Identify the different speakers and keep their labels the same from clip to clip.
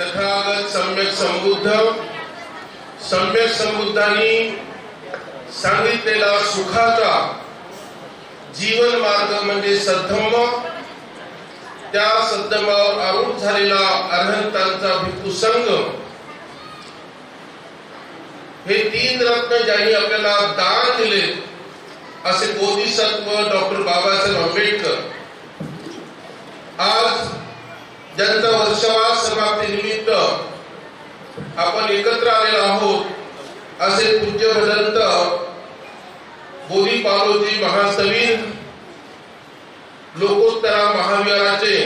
Speaker 1: तथागत सम्यक संबुद्ध सम्यक संबुद्धांनी सांगितलेला सुखाचा जीवन मार्ग म्हणजे सद्धम्म त्या सद्धमावर आरूढ झालेला अर्हंतांचा भिक्खू संघ. हे तीन रत्न ज्यांनी आपल्याला दान दिले असे बोधिसत्व डॉक्टर बाबासाहेब आंबेडकर. आज ज्यांचा वर्षवास समाप्ती निमित्त आपण एकत्र आलेलो आहोत असे पूज्य भदंत बोधी पालोजी महासवीर लोकोत्तरा महाविहाराचे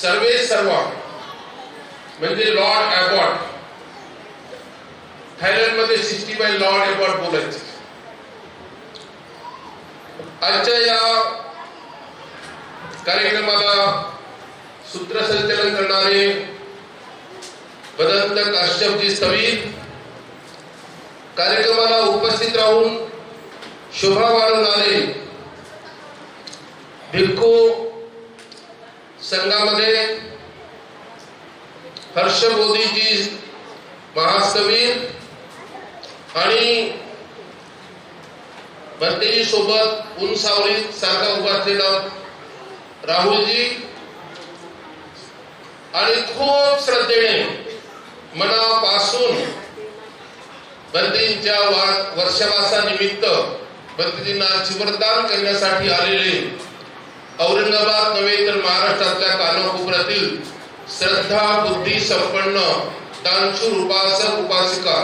Speaker 1: सर्वे सर्वा म्हणजे लॉर्ड अबॉट थायलंडमध्ये सिक्स्टी बाय लॉर्ड अबॉट बोलायचे. आजच्या या कार्यक्रमाला सूत्रसंचालन करणारे भदंत काश्यपजी स्थवीर कार्यक्रमाला उपस्थित राहून शोभा वाढवणारे भिक्खू संघामध्ये हर्षबोधीजी महासवीर आणि भरतेजी सोबत उंचावली सारखा उभा असलेला राहुलजी आणि खूप श्रद्धेने मनापासून बंदींच्या वर्षवासानिमित्त बंदीजींना जीवनदान करण्यासाठी आलेले औरंगाबाद नव्हे तर महाराष्ट्रातल्या कानाकोपऱ्यातील श्रद्धा बुद्धी संपन्न दानशूर उपासक उपासिका.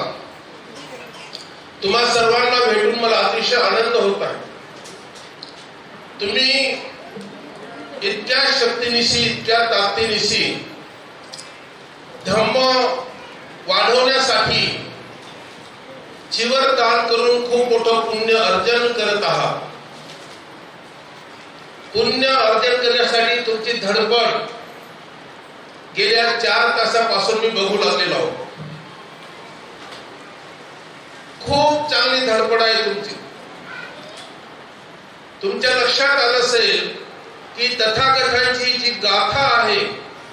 Speaker 1: तुम्हा सर्वांना भेटून मला अतिशय आनंद होत आहे. तुम्ही इतक्या शक्तीनिशी इतक्या ताकदीनिशी धम्म वाढवण्यासाठी चिवर दान करून खूप मोठं पुण्य अर्जन करत आहात. पुण्य अर्जन करण्यासाठी तुमची धडपड गेल्या चार तासापासून मी बघू लागलेलो आहोत. खूप चांगली धडपड आहे तुमची. तुमच्या लक्षात आलं असेल की तथाकथांची जी गाथा आहे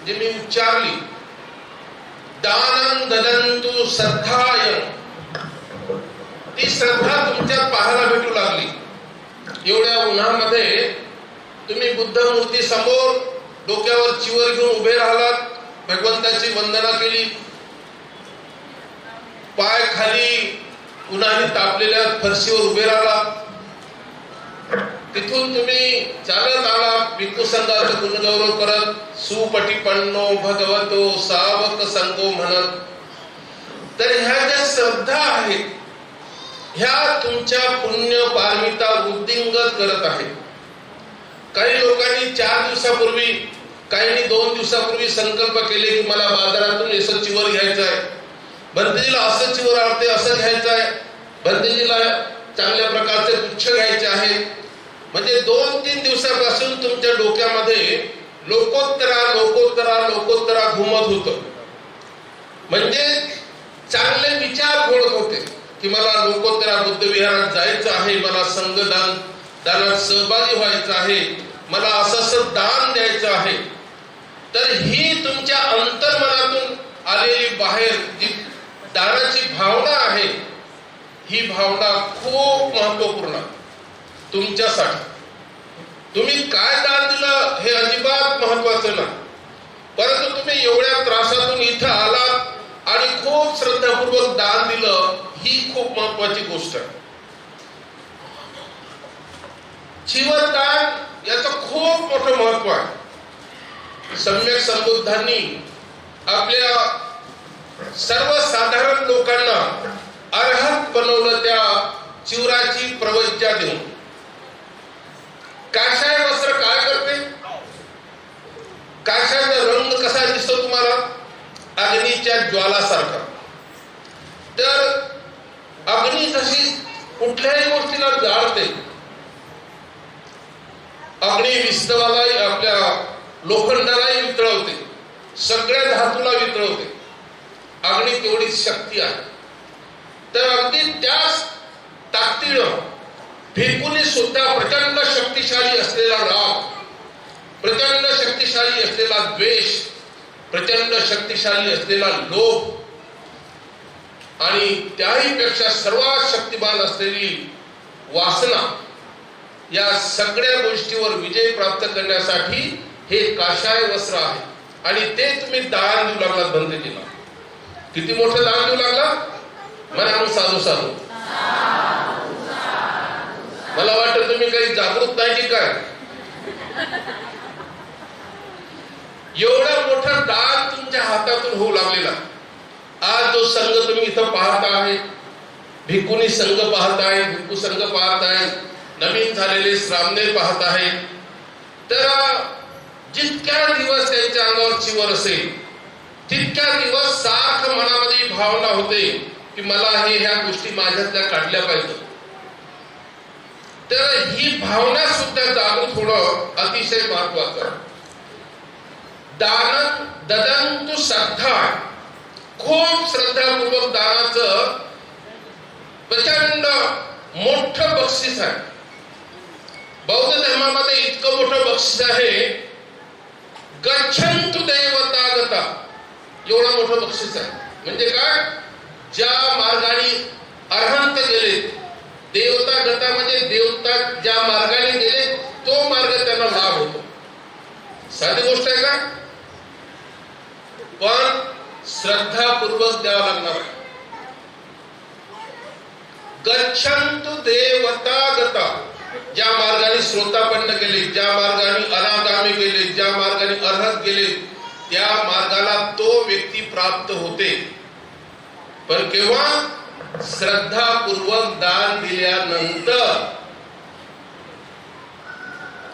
Speaker 1: जी मी उच्चारली दानं ददंतु श्रद्धाय. ती श्रद्धा तुमच्यात पाहायला भेटू लागली. एवढ्या उन्हामध्ये तुम्ही बुद्ध मूर्ती समोर डोक्यावर चिवर घेऊन उभे राहिलात भगवंताची वंदना केली. पाय खाली उन्हाने तापलेल्या फरशीवर उभे राहिला तिथून तुम्ही चालत आला भिक्खू संघाचं गुणगौरव करत सुपटिपन्नो भगवतो सावक संगो म्हणत. तर ह्या ज्या श्रद्धा आहेत ह्या तुमच्या पुण्य पारमिता वृद्धिंगत करत आहेत. काही लोकांनी चार दिवसापूर्वी काहींनी दोन दिवसापूर्वी संकल्प केले की मला बाजारातून असं चिवर घ्यायचं आहे. भंतेजीला असं चिवर आवडते असं घ्यायचं आहे. भंतेजीला चांगल्या प्रकारचे गुच्छ घ्यायचे आहे. म्हणजे दोन तीन दिवसापासून तुमच्या डोक्यामध्ये लोकोत्तरा लोकोत्तरा लोकोत्तरा घुमत होत. म्हणजे चांगले विचार घोळत होते की मला लोकोत्तरा बुद्ध विहारात जायचं आहे मला संघदान दानात सहभागी व्हायचं आहे मला असं असं दान द्यायचं आहे. तर ही तुमच्या अंतर्मनातून आलेली बाहेर जी दानाची भावना आहे ही भावना खूप महत्त्वपूर्ण तुमच्यासाठी. तुम्ही काय दान दिलं हे अजिबात महत्वाचं नाही. परंतु तुम्ही एवढ्या त्रासातून इथं आलात आणि खूप श्रद्धापूर्वक दान दिलं ही खूप महत्वाची गोष्ट आहे. जीवनदान याचं खूप मोठं महत्त्व आहे. सम्यक संबुद्धांनी आपल्या सर्वसाधारण लोकांना अर्हत बनवलं त्या चिवराची प्रवज्या देऊन. काशाय वस्त्र काय करते? काशाचा रंग कसा दिसतो तुम्हाला? अग्नीच्या ज्वालासारखा. तर अग्नी जशी कुठल्याही गोष्टीला जाळते अग्नी विस्तवालाही आपल्या लोखंडालाही वितळवते सगळ्या धातूला वितळवते. अग्नी तेवढी शक्ती आहे. तर अगदी त्याच ताकदीनं भिकुनी सुद्धा प्रचंड शक्तिशाली असलेला राग प्रचंड शक्तिशाली असलेला द्वेष प्रचंड शक्तिशाली असलेला लोभ आणि त्याही पेक्षा सर्वात शक्तिमान असलेली वासना या सगळ्या गोष्टीवर विजय प्राप्त करण्यासाठी हे काशाय वस्त्र आहे. आणि ते तुम्ही दान देऊ लागला बंद केला किती मोठं दान देऊ लागला? मला साधू साधू. मला वाटतं तुम्ही काही जागृत नाही की काय? एवढा मोठा दान तुमच्या हातातून होऊ लागलेला. आज जो संघ तुम्ही इथं पाहत आहे भिकुनी संघ पाहत आहे भिकू संघ पाहत आहे नवीन झालेले श्रामने पाहत आहे तर जितक्या दिवस त्यांच्या अंगावर चिवर असेल तितक्या दिवस सारख मनामध्ये भावना होते की मला हे ह्या गोष्टी माझ्यातल्या काढल्या पाहिजे तर ही भावना सुद्धा जागृत होणं अतिशय महत्वाचं आहे. दान ददंतु श्रद्धा. खूप श्रद्धापूर्वक दानाचं प्रचंड मोठ बक्षीस आहे. बौद्ध धर्मामध्ये इतकं मोठं बक्षीस आहे. गच्छंतु देवता गता एवढं मोठं बक्षीस आहे. म्हणजे काय? ज्या मार्गाने अर्हंत गेलेत देवता गता म्हणजे देवता ज्या मार्गाने गेले तो मार्ग त्यांना लाभ होतो. साधी गोष्ट आहे का? पण श्रद्धापूर्वक द्यावा लागणार आहे. गच्छंतु देवता गता. ज्या मार्गाने श्रोतापन्न गेले ज्या मार्गाने अनागामी गेले ज्या मार्गाने अर्हत गेले त्या मार्गाला तो व्यक्ती प्राप्त होते. पण केव्हा? श्रद्धापूर्वक दान दिल्यानंतर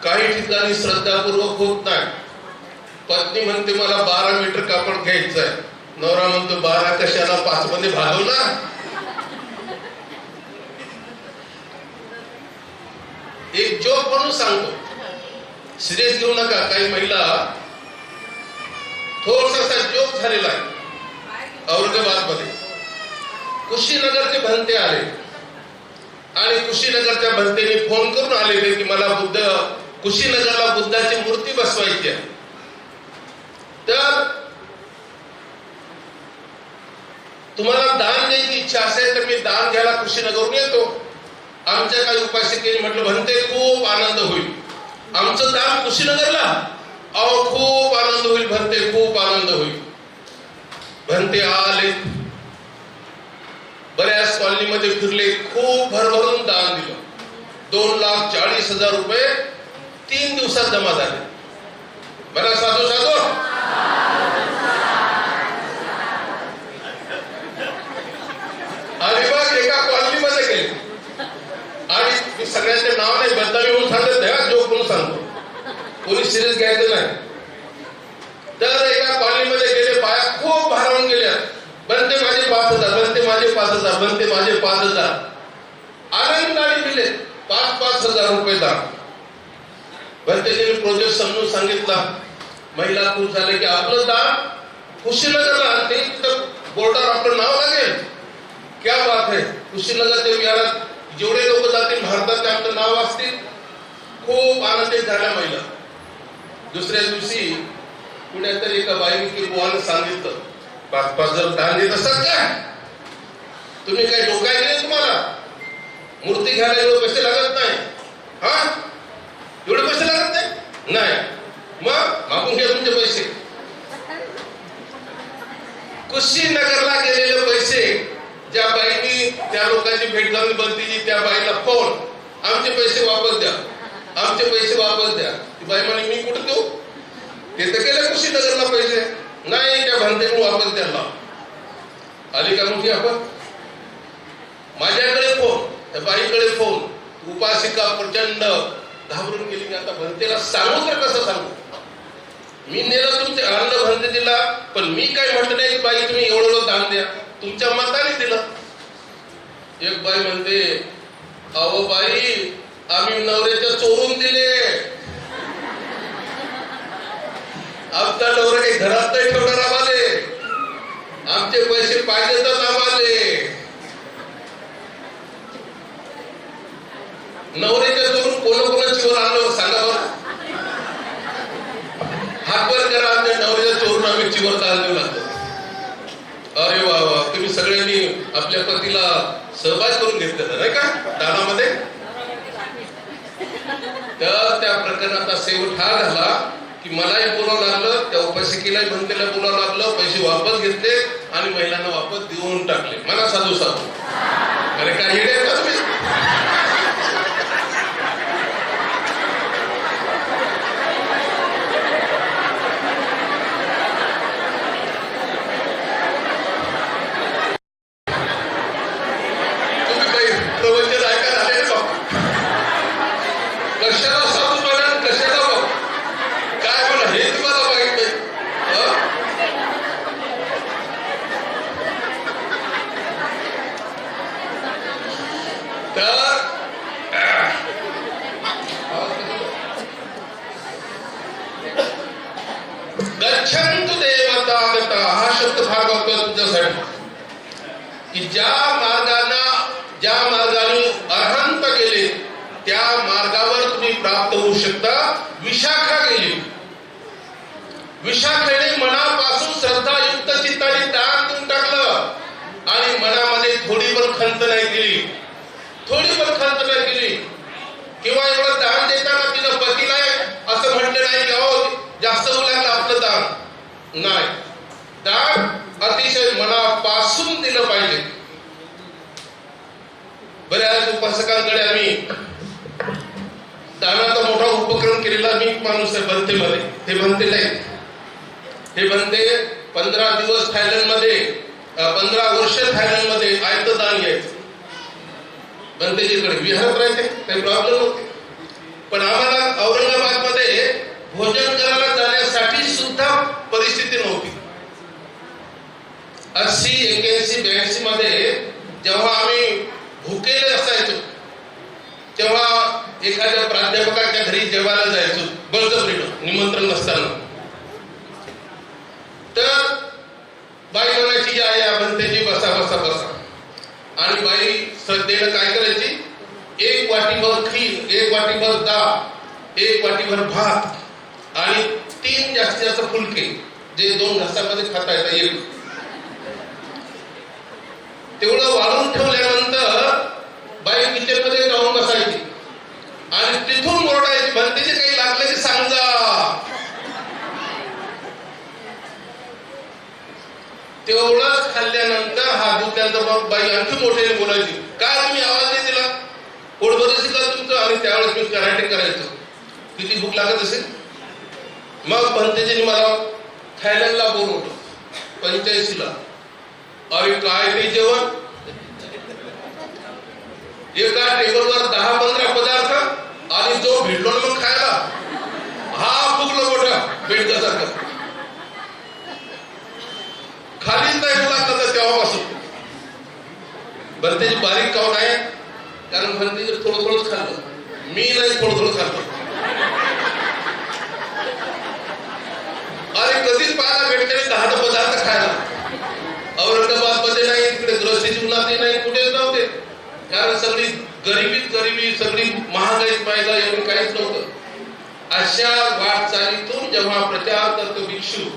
Speaker 1: काही ठिकाणी श्रद्धापूर्वक होत नाही. पत्नी म्हणते मला बारा मीटर कापड घ्यायचं आहे नवरा म्हणतो बारा कशाला? पाच मध्ये भागव ना. एक जोक म्हणून सांगतो. सिरियस घेऊ नका काही महिला थोडसा जोक झालेला आहे औरंगाबादमध्ये कुशीनगरचे भंते आले. आणि कुशीनगरच्या भंतेने फोन करून आले की मला बुद्ध कुशीनगरला बुद्धाची मूर्ती बसवायची आहे. तर तुम्हाला दान द्यायची इच्छा असेल तर मी दान घ्यायला कुशीनगरून येतो. आमच्या काही उपासिकेने म्हटलं म्हणते खूप आनंद होईल. आमचं दान कुशीनगरला? अहो खूप आनंद होईल भंते खूप आनंद होईल. भंते आले. कॉलनीमध्ये फिरले खूप भरभरून दान दिलं. दोन लाख चाळीस हज़ार रुपये तीन दिवसात जमा झाले. बरं, साधू साधू? आणि गेले. आणि सगळ्यांचे नाव नाही सांगत नाही सांगतो. कोणी सिरियस घ्यायचं नाही. तर एका गेले खूप भारावून गेल्या. बनते माझे पाच हजार बनते माझे पाच हजार बनते माझे पाच हजार. आनंदाने दिले पाच पाच हजार रुपये दान. बनतेने प्रोजेक्ट समजून सांगितला. महिला खुश झाले की आपलं दान कुशीनगर ते तिथं बोर्डावर आपलं नाव लागेल. क्या बात आहे कुशीनगर ते विहारात जेवढे लोक जातील भारतात ते आपलं नाव असतील खूप आनंदित झाल्या महिला. दुसऱ्या दिवशी पुण्यात एका बाईने की बुवानं सांगितलं. पाच पाच जर दान देत असतात का? तुम्ही काही डोकाय नाही तुम्हाला? मूर्ती घ्यायला एवढे पैसे लागत नाही. हा? एवढे पैसे लागत नाही? नाही. मग मागून घ्या तुमचे पैसे. कुशीनगरला गेलेले पैसे ज्या बाईनी त्या लोकांची भेट घालून बनतीची त्या बाईला फोन आमचे पैसे वापस द्या. आमचे पैसे वापस द्या. ती बाई म्हणे मी कुठं देऊ? ते तर केलं कुशीनगरला पैसे नाही त्या भंतेकडून वापस त्यांना आली का मोठी आपण? माझ्याकडे फोन त्या बाईकडे फोन. उपासिका प्रचंड घाबरून गेली. मी आता भंतेला सांगू तर कसं सांगू? मी नेलं तुमचे अन्न भंते दिला पण मी काय म्हटलं नाही बाई तुम्ही एवढं एवढं दान द्या. तुमच्या मताने दिलं. एक बाई म्हणते अहो बाई आम्ही नवऱ्याच्या चोरून दिले. आमचा नवरा काही घरात नाही ठेवणार आम्हाले. आमचे पैसे पाहिजे तर आम्हाले. नवऱ्याच्या चोरून कोण कोणाची वर आणलं सांगा बरं. हातभर करा आमच्या नवऱ्याच्या चोरून आम्ही चिवर ताण लागतो. अरे वा वा. तुम्ही सगळ्यांनी आपल्या पतीला सहभाग करून घेतलेला नाही का? दानामध्ये? तर त्या प्रकरणाचा असे हा झाला. की मलाही बोलावं लागलं त्या उपासिकेलाही म्हणतेला बोलावं लागलं पैसे वापस घेतले आणि महिलांना वापस देऊन टाकले. मला साधू साधू. अरे काय तुम्ही काही प्रवचन ऐकायला आले ना बाबा? कशाला साधू महाराज कशाला बाबा? काय म्हणा हे तुम्हाला माहीत नाही हं? तर गच्छन्तु देवता गता हा शब्द फार वापरला तुमच्यासाठी की ज्या मार्गांना ज्या मार्गाने अर्हंत गेले त्या मार्गावर तुम्ही प्राप्त होऊ शकता विशाखा गेली. विशाखेने मनापासून श्रद्धायुक्त चित्ताने दान देऊन टाकलं आणि मनामध्ये थोडी पण खंत नाही केली. थोडी पण खंत नाही केली. किंवा एवढं दान देताना तिनं नाही असं म्हटलं नाही की अहो जास्त होऊ लागलं आपलं दान नाही. दान अतिशय मनापासून दिलं पाहिजे. बऱ्याच उपासकांकडे आम्ही दानाचा मोठा उपक्रम केलेला मी माणूस आहे बनतेमध्ये हे बनते नाही. हे बनते पंधरा दिवस थायलंडमध्ये पंधरा वर्ष थायलंडमध्ये आयतं दान घ्यायचं. बनतेजीकडे विहारात राहायचे काही प्रॉब्लेम होते. पण आम्हाला औरंगाबादमध्ये भोजन करायला जाण्यासाठी सुद्धा परिस्थिती नव्हती. अस्सी एक्याऐंशी ब्याऐंशी मध्ये जेव्हा आम्ही भुकेले असायचो तेव्हा एखाद्या प्राध्यापकाच्या घरी जेवायला जायचो बळजबरीनं निमंत्रण नसताना. तर बाई म्हणायची आहे या त्याची बसा बसा बसा. आणि बाई श्रद्धेनं काय करायची? एक वाटीभर खीर एक वाटीभर दाळ एक वाटीभर भात आणि तीन जास्तीत जास्त फुलके जे दोन घासामध्ये खाता येतात एक. तेवढं वाढून ठेवल्यानंतर बाई किचनमध्ये बसायची. आणि तिथून मोरडायची भंतीचे काही लागले की सांग. तेवढंच खाल्ल्यानंतर हा दुसऱ्यांदा मग बाई आणखी मोठ्याने बोलायची काय तुम्ही आवाज नाही दिला? पोट का तुमचं? आणि त्यावेळेस मी कराटे करायचो. किती भूक लागत असेल? मग भंतेजीने मला थायलंडला बोलवलं पंच्याऐंशीला. अरे काय ते जेवण? एका टेबलवर दहा पंधरा पदार्थ आणि जो भेटलो मग खायला. हा फुगलो मोठा बेडकासारखा खालीच नाही मुलांना तर तेव्हापासून. भरतीची बारीक काऊन आहे कारण भरती थोडं थोडंच खाल्लं. मी नाही थोडं थोडं खाल्लं अरे कधीच पाहायला भेटते नाही दहा दहा पदार्थ खायला औरंगाबादमध्ये नाही तिकडे ग्रसिक जीवनातही नाही कुठेच नव्हते कारण सगळी गरिबीच गरिबी सगळी महागाईच पाहिजे एवढं काहीच नव्हतं अशा वाटचालीतून जेव्हा प्रचार इश्यू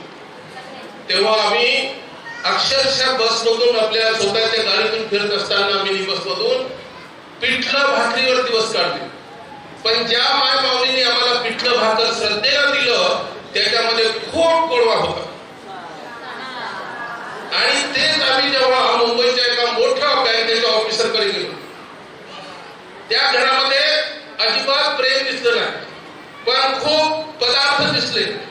Speaker 1: तेव्हा आम्ही अक्षरशः बसमधून आपल्या स्वतःच्या गाडीतून फिरत असताना मिनी बसमधून पिठलं भाकरीवर दिवस काढले. पण ज्या माय माऊलीने आम्हाला पिठलं भाकर श्रद्धेला दिलं त्याच्यामध्ये खूप गोडवा होता. आणि तेच आम्ही जेव्हा मुंबईच्या एका मोठ्या बँकेच्या ऑफिसरकडे गेलो. त्या घरामध्ये अजिबात प्रेम दिसलं नाही. पण खूप पदार्थ दिसले.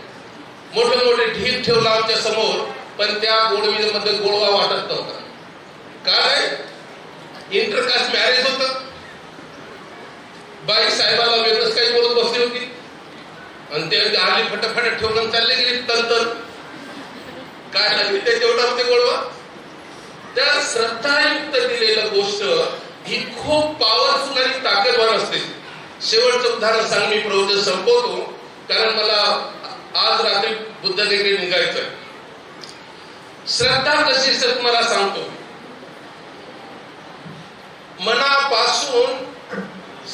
Speaker 1: मोठे मोठे ढीग ठेवला आमच्यासमोर पण त्या गोडवीमध्ये गोडवा वाटत नव्हता. काय इंटरकास्ट मॅरेज होत. बाई साहेबाला वेगळंच काही बोलत बसली होती. आणि ते आली फटाफट ठेवून चालले गेले तंतर. काय लागली ते तेवढा होते गोडवा त्या श्रद्धायुक्त दिलेलं गोष्ट ही खूप पॉवरफुल आणि ताकदवान असते. शेवटचं उदाहरण सांग मी प्रवचन संपवतो. कारण मला आज रात्री बुद्धगेकडे निघायचं श्रद्धा कशी असते तुम्हाला सांगतो. मनापासून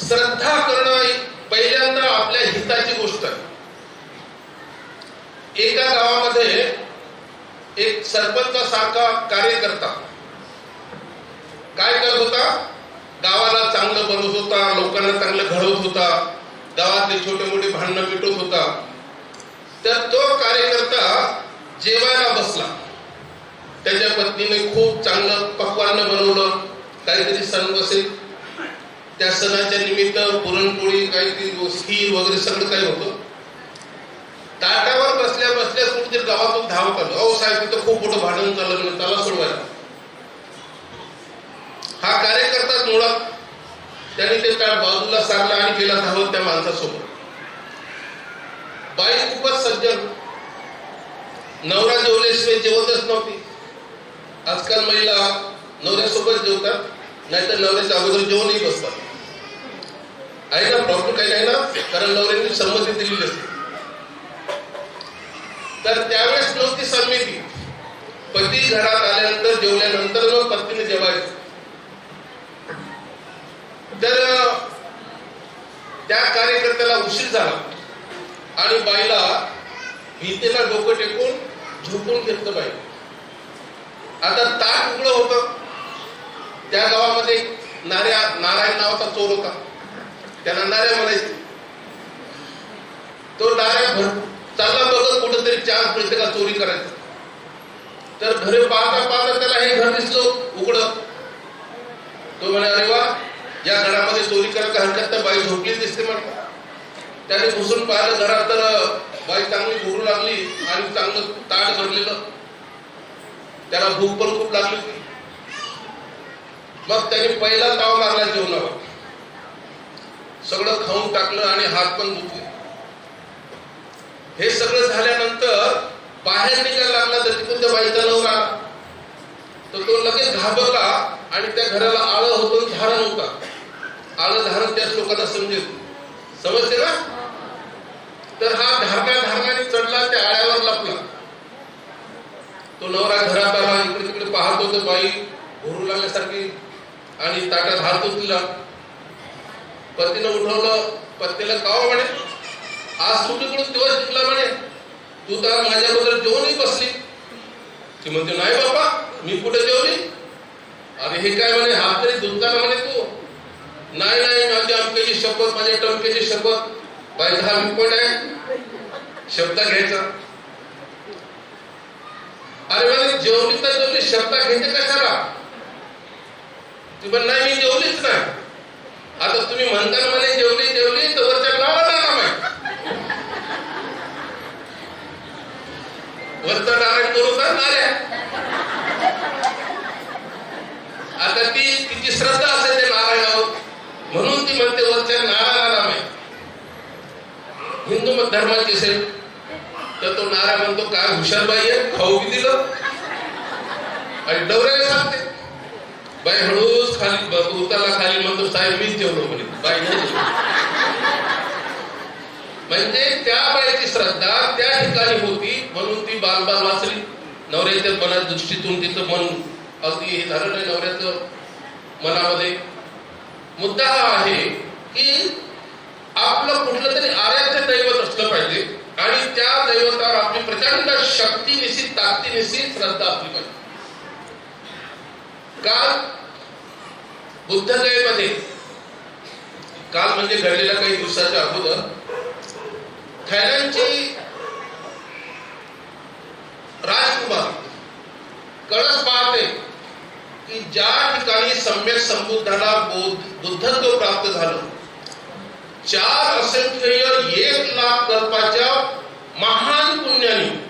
Speaker 1: श्रद्धा करणं पहिल्यांदा आपल्या हिताची गोष्ट आहे. एका गावामध्ये एक सरपंचासारखा कार्यकर्ता. काय करत होता? गावाला चांगलं बनवत होता लोकांना चांगलं घडवत होता. गावातले छोटे मोठे भांडणं मिटवत होता. तर तो कार्यकर्ता जेवायला बसला. त्याच्या पत्नीने खूप चांगलं पकवान बनवलं. काहीतरी सण बसेल. त्या सणाच्या निमित्त पुरणपोळी काहीतरी खीर वगैरे सगळं काही होतं. ताटावर बसल्या बसल्या कुठेतरी गावातून धावत आलो. अहो साहेब तिथं खूप मोठं भांडण चाललं म्हणजे त्याला सोडवायला. हा कार्यकर्ताच मुळात त्याने ते ताट बाजूला सारला आणि गेला धावत त्या माणसासोबत. बाई खूपच सज्जन. नवरा जेवल्याशिवाय जेवतच नव्हती. आजकाल महिला नवऱ्यासोबत जेवतात नाहीतर नवऱ्याच्या अगोदर जेवणही बसतात. आहे ना प्रॉब्लेम काही नाही ना? कारण नवऱ्याने संमती दिलेली असते. तर त्यावेळेस नव्हती संमिती. पती घरात आल्यानंतर जेवल्यानंतर मग पत्नीने जेवायचं. तर त्या कार्यकर्त्याला उशीर झाला. आणि बाईला भीतीला डोकं टेकून झोपून घेतलं बाई. आता ताट उघडं होतं. त्या गावामध्ये नाऱ्या नारायण नावाचा चोर होता. त्याला नाऱ्या म्हणायचे. तो नाऱ्या भर चालला बघत कुठेतरी चार पैसे का चोरी करायचं. तर घरी पाहता पाहता त्याला हे घर दिसलं उघड. तो म्हणे अरे वा या घरामध्ये चोरी करायला हरकत तर बाई झोपली दिसते म्हणतात त्याने घुसून पाहिलं घरात तर बाई चांगली भुरू लागली आणि चांगलं ताट भरलेलं. त्याला भूक पण खूप लागली होती. मग त्याने पहिला ताव मारला जेवणावर. सगळं खाऊन टाकलं आणि हात पण दुखले. हे सगळं झाल्यानंतर बाहेर निघायला लागला तर तिथून त्या बाईचा नवरा आला. तर तो लगेच घाबरला आणि त्या घराला आळं होतं झाडं नव्हता आळं धारण त्याच लोकांना समजेल. समजते ना? तर हा धारण्या धारण्याने चढला त्या आळ्यावर लपला. तो नवरा घरात आला इकडे तिकडे पाहतो तो बाई भरू लागल्यासारखी आणि ताटात हात उचलला पतीनं उठवलं पत्नीला काव म्हणे आज तू तिकडून दिवस जिंकला म्हणे. तू तर माझ्या जेवणही बसली. ती म्हणते नाही बाबा मी कुठे जेवली? अरे हे काय म्हणे हात तरी धुताना म्हणे तू. नाही नाही माझी अमक्याची शपथ माझ्या टमक्याची शपथ. बाई हा मी आहे. शब्द घ्यायचा. अरे म्हणे जेवली तर तुम्ही शब्द घ्यायचे कशाला? ती पण नाही मी जेवलीच नाही. आता तुम्ही म्हणताना म्हणे जेवली जेवली तर वरच्या नावाला नाम आहे वरचा नारायण करू तर नाऱ्या आता ती तिची श्रद्धा असेल ते नारायणावर. म्हणून ती म्हणते वरच्या नारायण हिंदू मत धर्माची असेल तर तो नारा म्हणतो काय हुशारबाई आहे? खाऊ बी दिलं. आणि डवऱ्याला सांगते बाई हळूच खाली उताला खाली म्हणतो साहेब मीच जेवलो म्हणे. बाई म्हणजे त्या बाईची श्रद्धा त्या ठिकाणी होती म्हणून ती बाल बाल वाचली. नवऱ्याच्या मनात दृष्टीतून तिचं मन अगदी हे झालं नाही नवऱ्याचं मनामध्ये. मुद्दा हा आहे की आपलं कुठलं तरी आर्याचं दैवत असलं पाहिजे. आणि त्या दैवतावर आपली प्रचंड शक्ती निशी ताकदी निशी श्रद्धा असली पाहिजे. काल बुद्धगयेमध्ये काल म्हणजे घडलेल्या काही दिवसाच्या अगोदर थायलंडची राजकुमार कळस पाहते की ज्या ठिकाणी सम्यक संबुद्धाला बुद्ध बुद्धत्व प्राप्त झालं चार असंख्य एक लाख कल्पाच्या महान पुण्याने.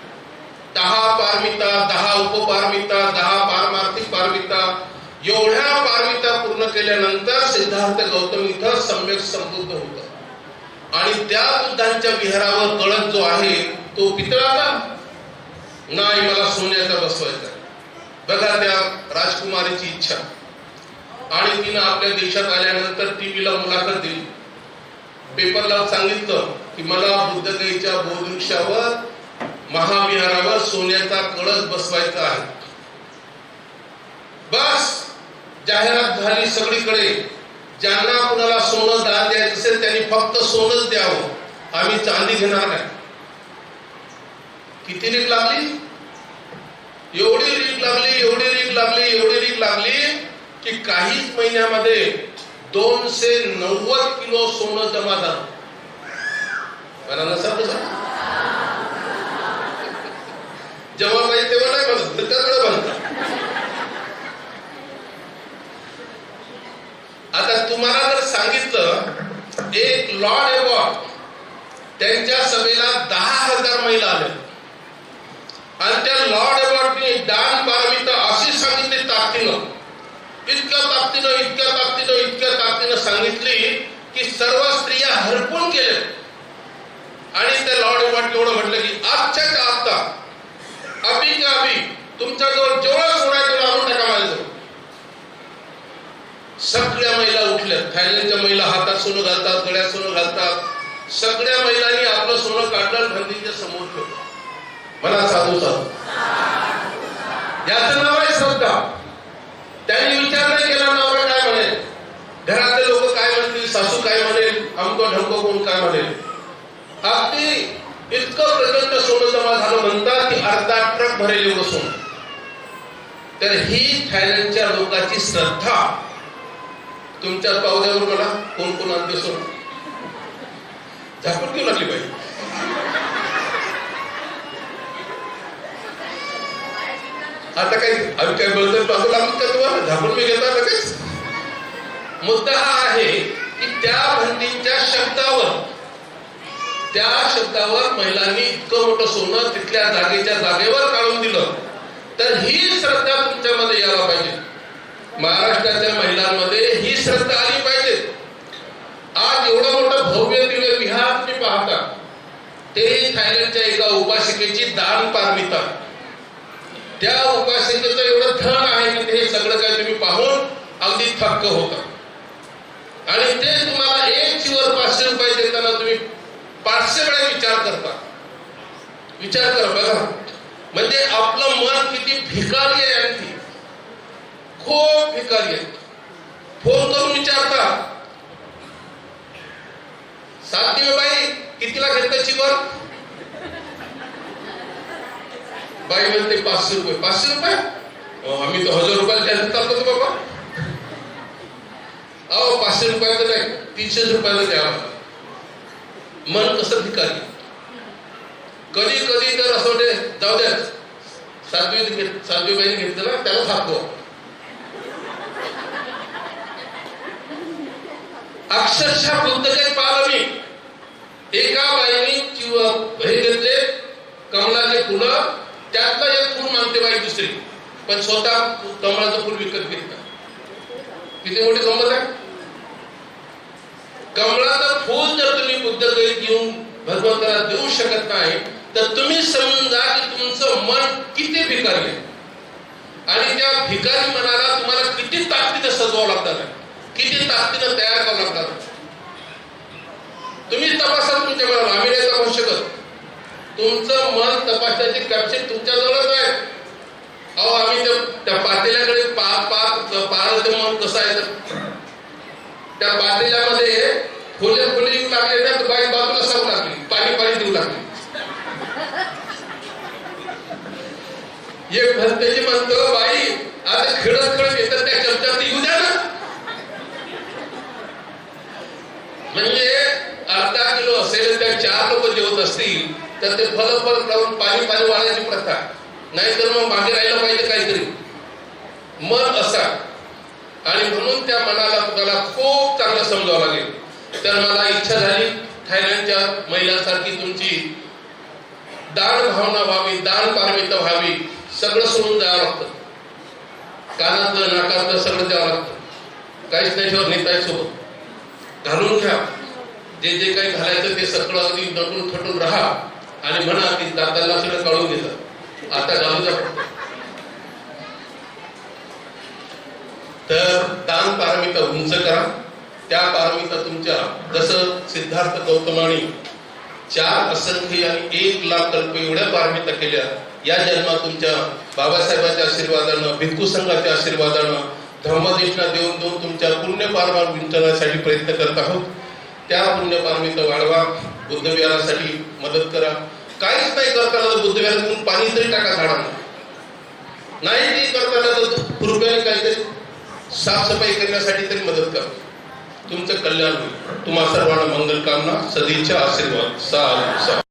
Speaker 1: दहा पारमिता दहा उपपारमिता दहा पारमार्थिक पारमिता एवढ्या पारमिता पूर्ण केल्यानंतर सिद्धार्थ गौतम इथं सम्यक समृद्ध होत. आणि त्या बुद्धांच्या विहारावर कळत जो आहे तो पितळाचा नाही मला सोन्याचा बसवायचा. बघा त्या राजकुमारीची इच्छा. आणि तिनं आपल्या देशात आल्यानंतर टीव्हीला मुलाखत दिली. पेपरला सांगितलं की मला बुद्धगयीच्या बोधवृक्षावर महाविहारावर सोन्याचा कळस बसवायचा आहे. बस! जाहिरात झाली सगळीकडे. ज्यांना कुणाला सोनं दान द्यायचं असेल त्यांनी फक्त सोनच द्यावं. आम्ही चांदी घेणार नाही. किती रीक लागली? एवढी रीक लागली एवढी रीक लागली एवढी रीक लागली की काहीच महिन्यामध्ये दोनशे नव्वद किलो सोनं जमा झालं. मला जेव्हा पाहिजे तेव्हा नाही म्हणत त्याकडे बनत आता तुम्हाला जर सांगितलं एक लॉर्ड एवॉर्ड त्यांच्या सभेला दहा हजार महिला आल्या आणि त्या लॉर्ड एवॉर्डने दान पारमिता अशी सांगितली ताकदीनं. इतक्या ताकदीनं इतक्या ताकदीनं इतक्या ताकदीनं सांगितली की सर्व स्त्रिया हरपून केल्या आणि त्या लॉर्ड वाट एवढं म्हटलं की आजच्या आता अभि का अभि तुमच्याजवळ जेवढं सोनं आहे तेवढं आणून टाका माझ्याजवळ सगळ्या महिला उठल्या. थायलंडच्या महिला हातात सोनं घालतात गळ्यात सोनं घालतात. सगळ्या महिलांनी आपलं सोनं काढलं गांधींच्या समोर ठेवलं. मला साधू साधू. याचं नाव आहे श्रद्धा. त्यांनी विचार नाही केला नवरा काय म्हणेल? घरातले लोक काय म्हणतील? सासू काय म्हणेल? अमको ढमको कोण काय म्हणेल? अगदी इतकं प्रचंड सोनं जमा झालं म्हणतात की अर्धा ट्रक भरेल एवढं सोनं. तर ही थायलंडच्या लोकांची श्रद्धा. तुमच्या पावद्यावर मला कोण कोण आणते सोनं? झाकून घेऊ लागली पाहिजे. आता काही आम्ही काय बोलतो असं लागलो का तुम्हाला? झाकून मी घेता लगेच? मुद्दा हा आहे की त्या बंदीच्या शब्दावर त्या शब्दावर महिलांनी इतकं मोठं सोनं तिथल्या जागेच्या जागेवर काढून दिलं. तर ही श्रद्धा तुमच्यामध्ये यायला पाहिजे. महाराष्ट्राच्या महिलांमध्ये ही श्रद्धा आली पाहिजे. आज एवढं मोठं भव्य दिव्य विहार तुम्ही पाहता. ते थायलंडच्या एका उपासिकेची दान पारमिता त्या उपासनेचं एवढं धन आहे की ते सगळं काही तुम्ही पाहून अगदी थक्क होता. आणि ते तुम्हाला एक चिवर पाचशे रुपये देताना तुम्ही पाचशे वेळा विचार करता. विचार कर बघा. म्हणजे आपलं मन किती भिकारी आहे आणखी खूप भिकारी आहे. फोन करून विचारता. साध्य बाई कितीला घेतलं चिवर? बाई म्हणते पाचशे रुपये पाचशे रुपये आम्ही तर हजार रुपयाला द्यायला चालतो बाबा अहो पाचशे रुपयाचं नाही तीनशे रुपयाला द्यावा मन कसं भिकारी कधी कधी तर असं म्हणजे जाऊ द्या सातवी सातवी बाईने घेतलं ना त्याला थांबतो अक्षरशः पुस्तकात पाहिलं मी एका बाईने किंवा हे घेतले कमलाचे फुलं त्यातला एक फूल मानते बाई दुसरी. पण स्वतः कमळाचं फूल विकत घेत किती मोठी गंमत आहे? कमळाचं फूल जर तुम्ही बुद्धगैत घेऊन भगवंताला देऊ शकत नाही तर तुम्ही समजा की तुमचं मन किती भिकारी आणि त्या भिकारी मनाला तुम्हाला किती ताकदीनं सजवावं लागतात. किती ताकदीनं तयार करावं लागतात. तुम्ही तपासा तुमच्या मनाला. आम्ही नाही तपासू शकत. तुमचं मन तपासण्याची कॅप्शन तुमच्याजवळच आहे अहो आम्ही त्या पातेल्याकडे पाच पाच मन कसं आहे? त्या पातेल्यामध्ये फुले फुले येऊ लागले ना तर बाई बाजूला सांगू लागली. पाणी पाणी देऊ लागली. एक भरतेची म्हणतो बाई आता खेळत खेळत येतात त्या चमच्यात येऊ द्या ना. म्हणजे अर्धा किलो असेल त्या चार लोक जेवत असतील तर ते फल फल लावून पाणी पाणी वाढायची प्रथा. नाहीतर मग मागे राहिलं पाहिजे काहीतरी. मन असा. आणि म्हणून त्या मनाला तुम्हाला खूप चांगलं समजावं लागेल. तर मला इच्छा झाली थायलंडच्या महिलांसारखी तुमची. दान भावना व्हावी दान पारमिता व्हावी. सगळं सोडून द्यावं लागतं. कानातलं नाकातलं सगळं द्यावं लागतं. काहीच नाही ठेवत नेताय सोबत. घालून घ्या. जे जे काही घालायचं ते सगळं अगदी नटून थटून राहा. आणि म्हणा की दादाला सगळं कळून दिलं आता घालू जा तर दान पारमिता उंच करा. त्या पारमिता तुमच्या जसं सिद्धार्थ गौतमाने चार असंख्य आणि एक लाख कल्प एवढ्या पारमिता केल्या या जन्मात तुमच्या बाबासाहेबांच्या आशीर्वादानं भिक्खू संघाच्या आशीर्वादानं धर्मदेशना देऊन देऊन तुमच्या पुण्य पारमा विंचण्यासाठी प्रयत्न करत आहोत. त्या पुण्य पारमिता वाढवा. बुद्धविहारासाठी मदत करा. काहीच नाही करताना बुद्धविहारातून पाणी तरी टाका झाडांना नाही ती करताना तर काहीतरी साफसफाई करण्यासाठी तरी मदत करा. तुमचं कल्याण होईल. तुम्हा सर्वांना मंगल कामना सदिच्छा आशीर्वाद. साधू साधू.